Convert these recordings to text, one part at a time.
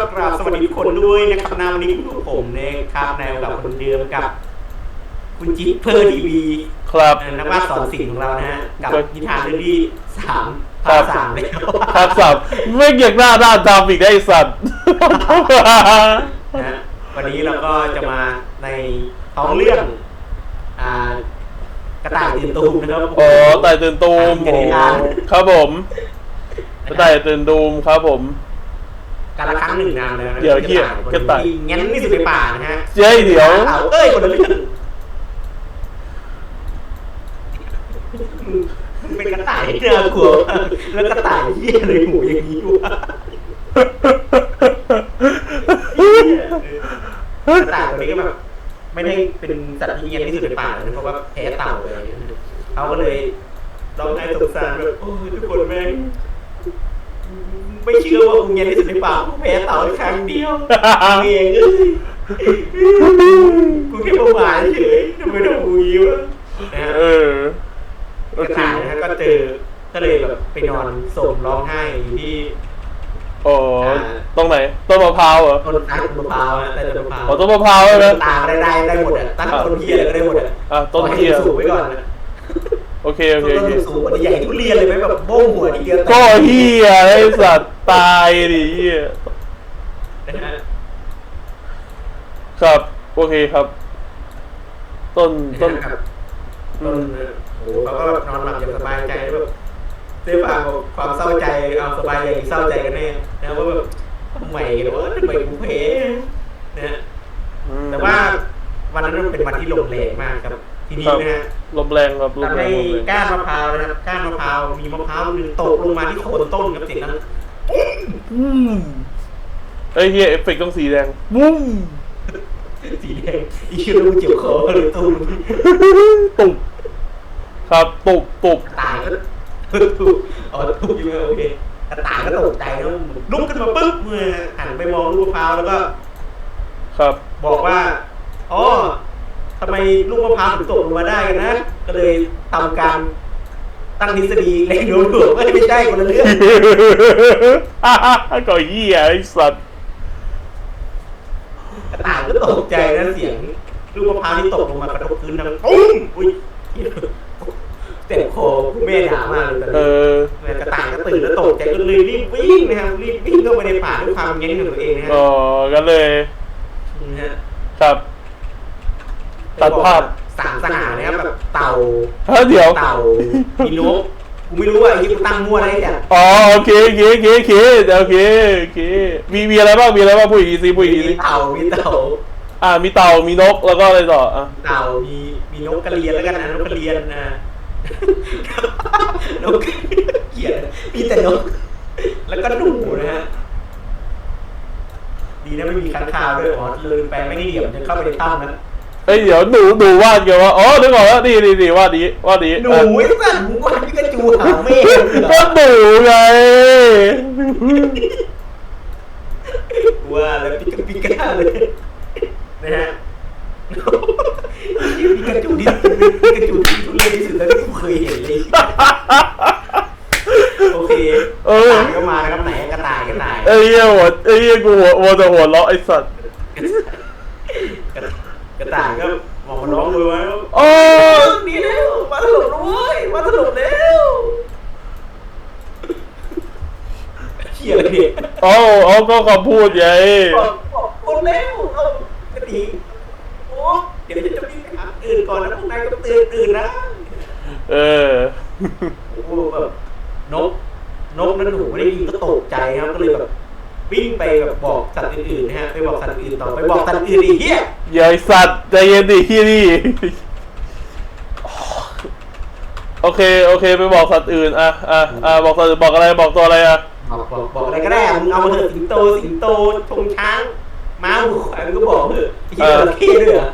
ครับกราบสวัสดีทุกคนด้วยนะครับนาวันนี้พวกผมนะครับในกับคนเดิมกับ คุณจิ๊บเพอร์ทีวีครับนักวาดสอนสิ่งของเรานะฮะกับนิทานเรื่องที่สามครัภาคบสามแล้วครับสับไม่เกียกหน้าด้านดำอีกได้ไอ้สัตว์นะฮะวันนี้เราก็จะมาในท้องเรื่องอ่ากระต่ายตื่นตูมนะครับอ๋อไต่ตื่นตูมกระโอ้ดิ่งครับผมไต่ตื่นตูมครับผม การละครั้งหนึ่งนานแล้วนะเดี๋ยวเหี้ยกระต่ายกระต่ายที่งั้นที่สุดในป่านะฮะเจ๊เดี๋ยว เอาเอ้ยคนละเรื่องมันเป็นกระต่ายที่น่ากลัวมากแล้วกระต่ายเหี้ยเลยหูอย่างนี้วะกระต่ายตัวนี้ก็แบบไม่ได้เป็นสัตว์ที่เงียบที่สุดในป่านะเพราะว่าแพ้เต่าไปเขาก็เลยร้องไห้สงสารแบบโอ้ยทุกคนแม่ง ไม่เชื่อว่ากูเงียบที่สุดในป่ากูแพ้เต่าครั้งเดียวเองเอ้ยกูแค่ประมาทเฉยทำไมต้องหูยิ้วะนะฮะเออโอกระเคต่ายนะฮะก็เจอก็เลยแบบไปนอนโศกร้องไห้อยู่ที่อ๋อตรงไหนต้นมะพร้าวเหรอต้นตาต้นมะพร้าวอะใต้ต้นมะพร้าวอ๋อต้นมะพร้าวใช่ไหมต้นตาก็ได้ได้ได้หมดอะตั้งต้นเฮียอะไรก็ได้หมดอะอะต้นเหี้ยขอให้สูงไว้ก่อนนะโอเคโอเคต้โอนเคสูงกว่านี้ใหญ่ทุเรียนเลยไหมแบบโบ้งหัวทีเดียวก็เฮียไอ้สัตว์ ตายดิเฮียนะฮะครับ โอเคครับ ต้นต้นครับต้นโอ้โหเขาก็แบบนอนหลับอย่างสบายใจแบบด้วยความความเศร้าใจเอาสบายใจหรือเศร้าใจกันแน่นะว่าแบบทำไมวะทำไมกูเพนะฮะอืมแต่ว่าวันนั้นมันเป็นวันที่ลมแรงมากครับ ทีนี้นะฮะ ลมแรงครับลมทำแรให้งลมแรงก้านมะพร้าวนะครับก้านมะพร้าวมีมะพร้าวหนึ่งตกลงมาที่โคนต้นครับเสียงนั้น อืมเอ้ยเฮียเอฟเฟกต์ต้องสีแดงมุ้มสีแดงอีชิรูเจ็บคอเลยตุ้มตุบครับตุบตุบตายก็ตุ้มอ๋อตุ้มอยู่ไหมโอเคกระต่ายก็ตกใจแล้วลุกขึ้นมาปุ๊บเมื่อหันไปมองลูกมะพร้าวแล้วก็ ครับ บอกว่าอ๋อทำไมลูกมะพร้าวถึงตกลงมาได้กันนะ ก็เลยทำการ ตั้งทฤษฎีแรงโน้มถ่วงว่ไม่ใช่คนละเรื่องก็เฮียไอ้สัตว์กระต่ายก็ตกใจนะเสียงลูกมะพร้าวที่ตกลงมากระทบพื้นดังตุ้มอุ้ยเต็มคอแม่ด่ามากเลยตอนนี้กระต่ายก็ตื่นแล้วตกใจก็เลยรีบวิ่งนะครับรีบวิ่งเข้าไปในป่าด้วยความเงี้ยของตัวเองนะฮะอ๋อกันเลยนะฮะครับตัดภาพสามสหานะครับแบบ เต่าเฮ้ยเดี๋ยว เต่ามีนกกูไม่รู้ว่าไอ้ที่กูตั้งมั่วอะไรเนี่ยอ๋อโอเคโอเคโอเคโอเคโอเคโอเคมีมีอะไรบ้างมีอะไรบ้างพูดอีกทีพูดอีกมีทีเต่ามีเต่าอ่ามีเต่ามีนกแล้วก็อะไรต่ออะเต่ามีมีนกกระเรียนแล้วกันนะนกกระเรียนนะนกเขียนมีแต่นก แล้วก็หนูนะฮะดีนะไม่มีค้างคาวด้วยอ๋อลืมไปไม่ได้เดี่ยวจะเข้าไปในถ้ำนั้น เอ้ยเดี๋ยวหนูหนูวาดกันว่าอ๋อนึกออกแล้วนี่นี่นี่วาดนี้วาดนี้หนูอะไอ้สัตว์หมูวันพิกาจูหาเมฆก็หนูไงว่าแล้วพิกาพิกาเลยนะฮะพิกาจูที่พิกาจูที่ทุเรศที่สุดแล้วที่กูเคยเห็นเลยโอเคเออต่ายก็มานะครับไหนกระต่ายกระต่าย ไอ้เหี้ยหัวไอ้เหี้ยกูหัวหัวจะหัวเราะไอ้สัตว์ก ระต่ายก็มองมาร้องเลยว่าโอ้ดีแล้วมาถล่มแล้วเว้ยมาถล่มแล้วเขียอะไรเนี่ยเอาเอาก็คำพูดไงบอกบอกคนแล้วเอากระดิ่งโอ้เดี๋ยวจะวิ่งไปหาอื่นก่อนนะพวกนายก็ตื่นอื่นนะเออโอ้โหแบบนกนกนั้นหนูไม่ได้ยินก็ตกใจครับก็เลยแบบ วิ่งไปแบบบอกสัตว์อื่นๆนะฮะไปบอกสัตว์อื่นต่อไปบอกสัตว์อื่นอีกเฮียอย่าไอ้สัตว์ใจเย็นดิที่นี่โอเคโอเคไปบอกสัตว์อื่นอะอะอะบอกสัตว์อื่นบอกอะไรบอกตัวอะไรอะบอกบอกบอกอะไรก็ได้มึงเอามาเถอะสิงโตสิงโตชงช้างม้าหัวควายมึงก็บอกเถอะไอ้เหี้ยจระเข้ด้วยเหรอ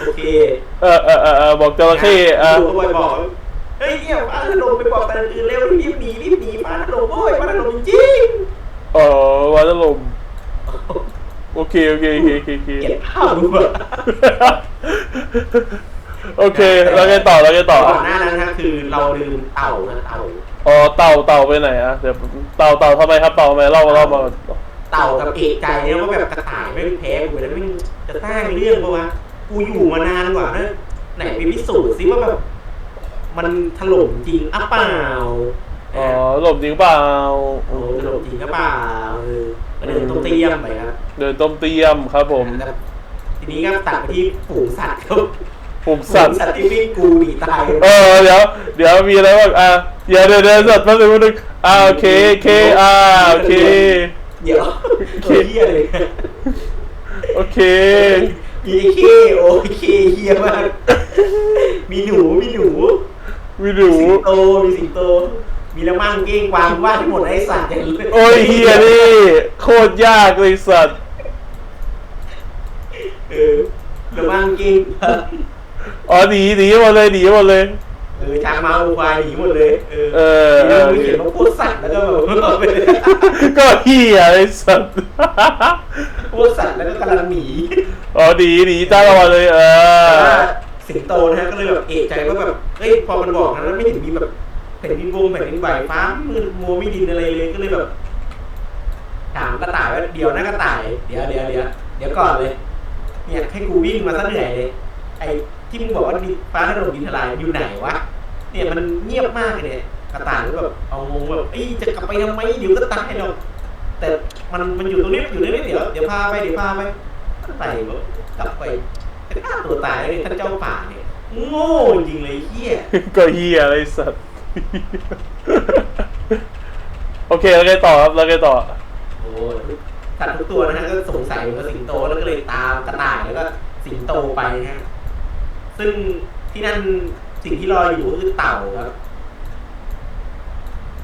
โอเคเออเออเออเออบอกจระเข้อะดูก็ไปบอกเฮ้ยเนี่ยฟ้าถล่มไปบอกสัตว์อื่นเร็วรีบหนีรีบหนีฟ้าถล่มโอ้ยฟ้าถล่มจริง อ๋ อวันลมโอเคโอเคโอเคโอเคโอเคเกลียดภาพมึงแบบโอเคแล้วไงต่อแล้วไงต่อก่อนหน้านั้นครับคือเราลืมเต่านะเต่าอ๋อเต่าเต่าไปไหนอะเดี๋ยวเต่าเต่าทำไมครับเต่าทำไมเล่าเล่ามาเต่ากับเอกใจเนี่ยว่าแบบกระต่ายไม่แพ้กูแล้วไม่จะสร้างเรื่องปะวะกูอยู่มานานกว่านะไหนไปพิสูจน์ซิว่าแบบมันถล่มจริงอะเปล่า อ๋อหลบจริงเปล่าโอ้ถล่มจริงหรือเปล่าเออก็เดินต้มเตี้ยมไปครับเดินต้มเตี้ยมครับผมแล้วทีนี้ก็ตัดไปที่ฝูงสัตว์ครับปลูกสัตว์ฝูงสัตว์ที่วิ่งกูหนีตายเออเดี๋ยวเดี๋ยวมีอะไรบ้างอะเดี๋ยวเดี๋ยวเดี๋ยวสัตว์แป๊บนึงแป๊บนึงอ่าโอเคโอเคอ่าโอเคเดี๋ยวตัวเฮียเลยโอเคมีไอ้เคโอ้ยเคเฮียมากมีหนูมีหนูมีหนูสิงโตมีสิงโต มีละมั่งเก้งกวางว่าทั้งหมดไอ้สัตว์อย่างนี้โอ้ยเฮียนี่โคตรยากเลยสัตว์เออละมั่งเก้งอ๋อหนีหนีหมดเลยหนีหมดเลยเออช้างม้าวัวควายหนีหมดเลยเออเออมีเรื่องเขียนว่าพูดสัตว์แล้วก็แบบเอาไปเลยก็เฮียเลยสัตว์พูดสัตว์แล้วก็กำลังหนีอ๋อหนีหนีจ้าละวันเลยเอแต่อว่าสิงโตนะฮะก็เลยแบบเอกใจว่าแบบเฮ้ยพอมันบอกนะแล้วไม่เห็นมีแบบแผ่นดินวงแผ่นดินไหวฟ้ามืดมัวไม่ดินอะไรเลยก็เลยแบบถามกระต่ายว่าเดี๋ยวนะกระต่ายเดี๋ยวเดี๋ยวเดี๋ยวเดี๋ยวก่อนเลย เนี่ยให้กูวิ่งมาซะเหนื่อยเลยไอ้ที่มึงบอกว่าดินฟ้าถล่มดินทลายอยู่ไหนวะเนี่ยมันเงียบมากเลยเนี่ยกระต่ายก็แบบเอางงแบบเอ้จะกลับไปทำไมเดี๋ยวก็ตายหรอกแต่มันมันอยู่ตรงนี้อยู่ตรงนี้เดี๋ยวเดี๋ยวพาไปเดี๋ยวพาไปกระต่ายแบบกลับไปฆ่าตัวตายเลยท่านเจ้าป่าเนี่ยโง่จริงเลยเฮียก็เฮียเลยสัตว์ โอเคแล้วไงต่อครับแล้วไงต่อ โอ้สัตว์ทุกตัวนะฮะก็สงสัยว่าสิงโตแล้วก็เลยตามกระต่ายแล้วก็สิงโตไปนะฮะซึ่งที่นั่นสิ่งที่รออยู่ก็คือเต่าครับ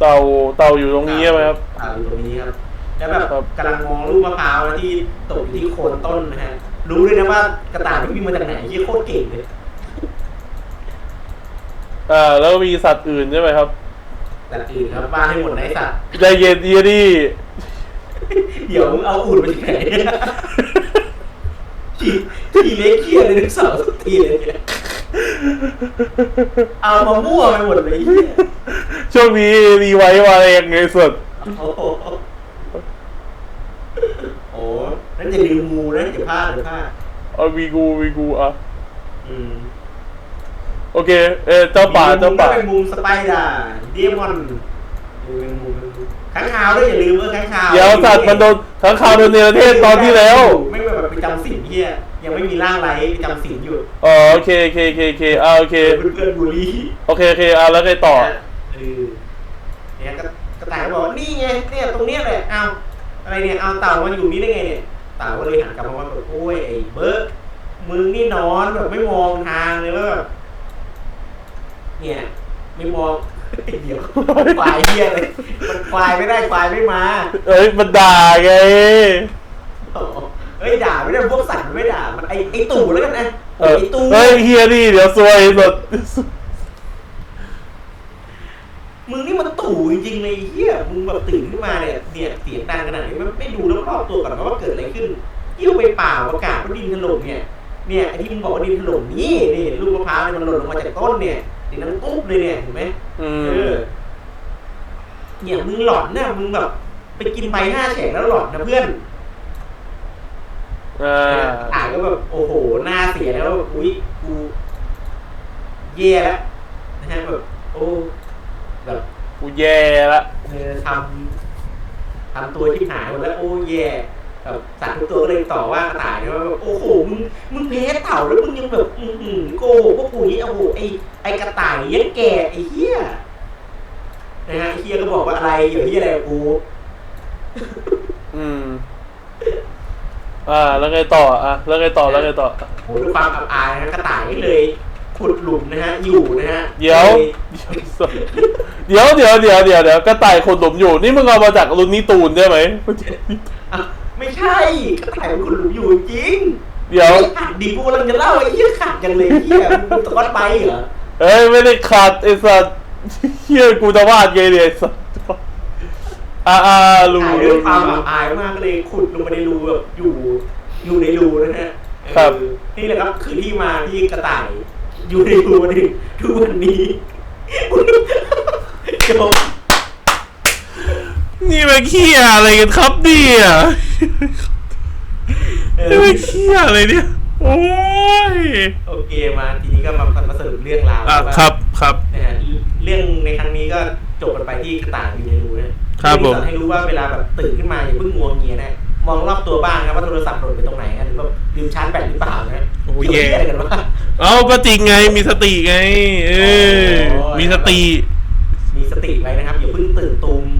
เต่าเต่าอยู่ตรงนี้ใช่ไหมครับ เต่าอยู่ตรงนี้ครับ แล้วแบบครับกำลังมองลูกมะพร้าวนะที่ตกอยู่ที่โคนต้นนะฮะ รู้เลยนะว่ากระต่ายที่วิ่งมาจากไหนที่โคตรเก่งเลย อ่าแล้วมีสัตว์อื่นใช่ไหมครับแต่อื่นครับว่าให้หมดนะไอ้สัตว์ใจเย็นดีดิเดี๋ยวมึงเอาอุ่นมาจากไหนเนี่ยทีทีเล็กเคียเลยทุกเสาร์สักทีเลยเนี่ยเอามามั่วไปหมดเลยไอ้เหี้ยช่วงนี้รีไว้มาแรงไงสุดโอ้โหโอ้นั่นอย่าลืมงูนะอย่าพลาดอย่าพลาดเอาวีกูวีกูอะอืม โอเค เออเจ้าป่าเจ้าป่าเป็นมุมสไปดาร์เดียมอนเป็นมุมข้างคาวด้วยอย่าลืมเออข้างคาวเดี๋ยวสัตว์มันโดนทั้งข่าวโดนเนรเทศตอนที่แล้ว ไม่แบบไปจำศีลเฮียยังไม่มีร่างไรไปจำศีลอยู่อ๋อโอเคโอเคโอเคโอเคอ่าโอเคเพื่อนๆบูลลี่โอเคโอเคอ่าแล้วไงต่อเออเนี่ยกระกระต่ายก็บอกว่านี่ไงเนี่ยตรงเนี้ยแหละเอาอะไรเนี่ยเอาเต่ามาอยู่นี่ได้ไงเนี่ยเต่าก็เลยหันกลับมาว่าแบบโอ้ยไอ้เบิร์ดมึงนี่นอนแบบไม่มองทางเลยว่าแบบ เนี่ย ไม่มองเดี๋ยวควายเฮียเลยมันควายไม่ได้ควายไม่มาเอ้ยมันด่าไงอ๋อเฮ้ยด่าไม่ได้พวกสัตว์มันไม่ด่ามันไอไอตู่แล้วกันนะเออไอตู่เฮ้ยเฮียนี่เดี๋ยวซวยสุดมึงนี่มันตู่จริงๆเลยไอ้เฮียมึงแบบตื่นขึ้นมาเนี่ยเนี่ยเสียงดังขนาดนี้มันไม่ดูรอบๆตัวก่อนว่าเกิดอะไรขึ้นยิ่วไปเปล่าประกาศว่าดินถล่มเนี่ยเนี่ยไอที่มึงบอกว่าดินถล่มนี่นี่ลูกมะพร้าวเนี่ยมันหล่นลงมาจากต้นเนี่ย ดินนั้นตุ๊บเลยเนี่ยเห็นไหมอืเอมอเนี่ยมึงหลอนเนี่ยมึงแบบไปกินใบหน้าแฉกแล้วหลอนนะเพื่อนอ่าอ่านก็แบบโอ้โหหน้าเสียแล้วแบบอุ้ยกูแย่แล้วนะฮะแบบโอ้แบบกูแย่ละ เออทำทำตัวที่หายหมดแล้วโอ้แย่แบบ สัตว์ทุกตัวก็เลยต่อว่ากระต่ายนะว่าแบบโอ้โหมึงมึงแพ้เต่าแล้วมึงยังแบบอือหือโกหกพวกกูนี่โอ้โหไอไอกระต่ายยังแก่ไอเหี้ยนะฮะไอเหี้ยก็บอกว่าอะไรอยู่ที่อะไรกับกูอืมอ่าแล้วไงต่ออะแล้วไงต่อแล้วไงต่อโหด้วยความอับอายนะกระต่ายก็เลยขุดหลุมนะฮะ อยู่นะฮะ เดี๋ยว เดี๋ยวเดี๋ยวเดี๋ยวเดี๋ยวเดี๋ยวกระต่ายคนหลุมอยู่ นี่มึงเอามาจากลุนนี่ตูนได้ไหมอะ ไม่ใช่กระต่ายมันขุดหลุมอยู่จริงเดี๋ยวไอ้ขาดดีกูกำลังจะเล่าไอ้เหี้ยขาดจังเลยเหี้ยมึงตะก้อนไปเหรอเอ้ยไม่ได้ขาดไอ้สัตว์เฮียกูจะวาดไงเนี่ยไอ้สัตว์อ่าอ่ารู้ถ่ายด้รู้วยความอับอายมากก็เลยขุดลงไปในรูแบบอยู่อยู่ในรูนะฮะครับเออนี่แหละครับคือที่มาที่กระต่าย อยู่ในรูมาถึงทุกวันนี้เจบ นี่มันเขี้ยอะไรกันครับเนี่ยเอนี่อมันเขี้ยอะไรเนี่ย โอ้ย โอเคมาทีนี้ก็มามาสรุปเรื่องราวอะว่าครับครับ นะฮะเรื่องในครั้งนี้ก็จบกันไปที่กระต่ายอยู่ในรูนะครับผม สอนให้รู้ว่าเวลาแบบตื่นขึ้นมาอย่าเพิ่งงัวเงียนะมองรอบตัวบ้างครับว่าโทรศัพท์หล่นไปตรงไหนนะหรือว่าลืมชาร์จแบตหรือเปล่านะโอ้ยเกี่ยวแย่อะไรกันวะ เอาก็จริงไงมีสติไง เออ โอ้ย มีสติ มีสติไว้นะครับอย่าเพิ่งตื่นตูมแบบ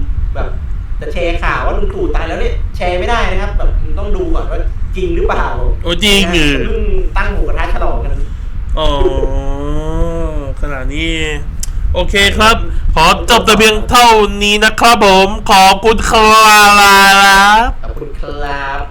จะแชร์ข่าวว่าลุงตู่ตายแล้วเนี่ยแชร์ไม่ได้นะครับแบบต้องดูก่อนว่าจริงหรือเปล่าโอ้จริงนะเออเพิ่งตั้งหมูกระทะฉลองกันอ๋อขนาดนี้ โอเคครับ ขอจบแต่เพียงเท่านี้นะครับผม ขอบคุณครับขอบคุณครับโอ้